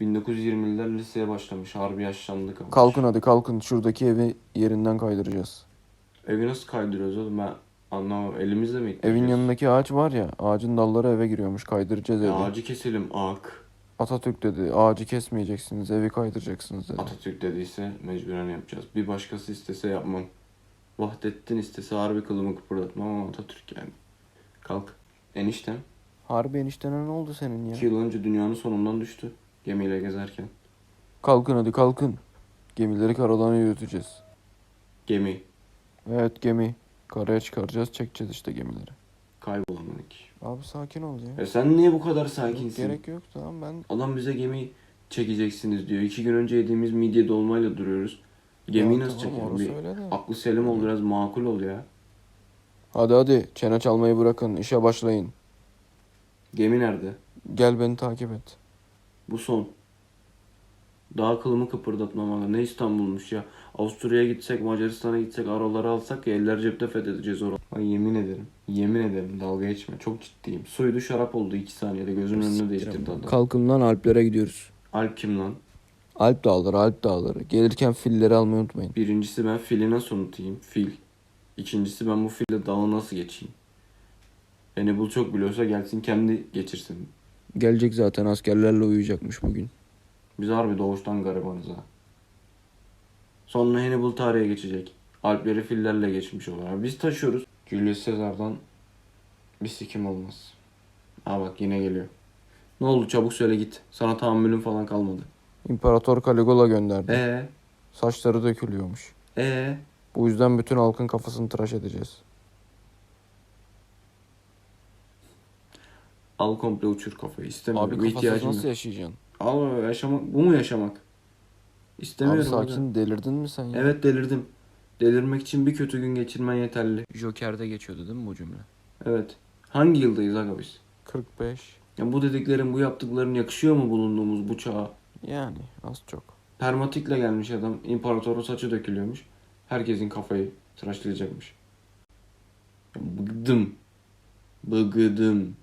1920'liler liseye başlamış. Harbi yaşlandı kalmış. Kalkın hadi kalkın. Şuradaki evi yerinden kaydıracağız. Evi nasıl kaydırıyoruz oğlum ben anlamam. Elimizle mi Evin ittiriyoruz? yanındaki ağaç var ya. Ağacın dalları eve giriyormuş. Kaydıracağız evi. Ya ağacı keselim ak. Atatürk dedi. Ağacı kesmeyeceksiniz. Evi kaydıracaksınız dedi. Atatürk dediyse mecburen yapacağız. Bir başkası istese yapmam. Vahdettin istese harbi kılımı kıpırdatmam ama Atatürk yani. Kalk. Eniştem. Harbi eniştene ne oldu senin ya? İki yıl önce dünyanın sonundan düştü. Gemiyle gezerken. Kalkın hadi kalkın. Gemileri karadan yürüteceğiz. Gemi. Evet gemi. Karaya çıkaracağız. Çekeceğiz işte gemileri. Kaybolan Manik. Abi sakin ol ya. E sen niye bu kadar sakinsin? gerek yok tamam ben. Adam bize gemi çekeceksiniz diyor. İki gün önce yediğimiz midye dolmayla duruyoruz. Gemiyi Ya nasıl tamam, çekelim? Bir öyle de. aklı selim ol biraz makul ol ya. Hadi hadi çene çalmayı bırakın. işe başlayın. Gemi nerede? Gel beni takip et. Bu son. Daha kılımı kıpırdatmamalı. Ne İstanbul'muş ya. Avusturya'ya gitsek, Macaristan'a gitsek, araları alsak ya eller cepte fethedeceğiz orayı. Ay yemin ederim. Yemin ederim dalga geçme. Çok ciddiyim. Suydu şarap oldu iki saniyede. Gözümün önünde değiştirdi adam. Kalkın lan Alplere gidiyoruz. Alp kim lan? Alp dağları, Alp dağları. Gelirken filleri almayı unutmayın. Birincisi ben fili nasıl unutayım? Fil. İkincisi ben bu fille dağı nasıl geçeyim? Beni bul çok biliyorsa gelsin kendi geçirsin. Gelecek zaten askerlerle uyuyacakmış bugün. Biz harbi doğuştan garibanız ha. Sonra Hannibal tarihe geçecek. Alpleri fillerle geçmiş olarak. Biz taşıyoruz. Julius Caesar'dan bir sikim olmaz. Ha bak yine geliyor. Ne oldu çabuk söyle git. Sana tahammülüm falan kalmadı. İmparator Caligula gönderdi. Ee, Saçları dökülüyormuş. ee. Bu yüzden bütün halkın kafasını tıraş edeceğiz. Al komple uçur kafayı. İstemiyorum. Abi kafasız İhtiyacım nasıl yok. yaşayacaksın? Al yaşamak. Bu mu yaşamak? Abi İstemiyorum. aga. sakin delirdin mi sen ya? Evet delirdim. Delirmek için bir kötü gün geçirmen yeterli. Joker'de geçiyordu değil mi bu cümle? Evet. Hangi yıldayız aga biz? 45. Ya bu dediklerin, bu yaptıkların yakışıyor mu bulunduğumuz bu çağa? Yani az çok. Permatikle gelmiş adam. İmparatorun saçı dökülüyormuş. Herkesin kafayı tıraşlayacakmış. Ya Bıgdım. Bıgıdım.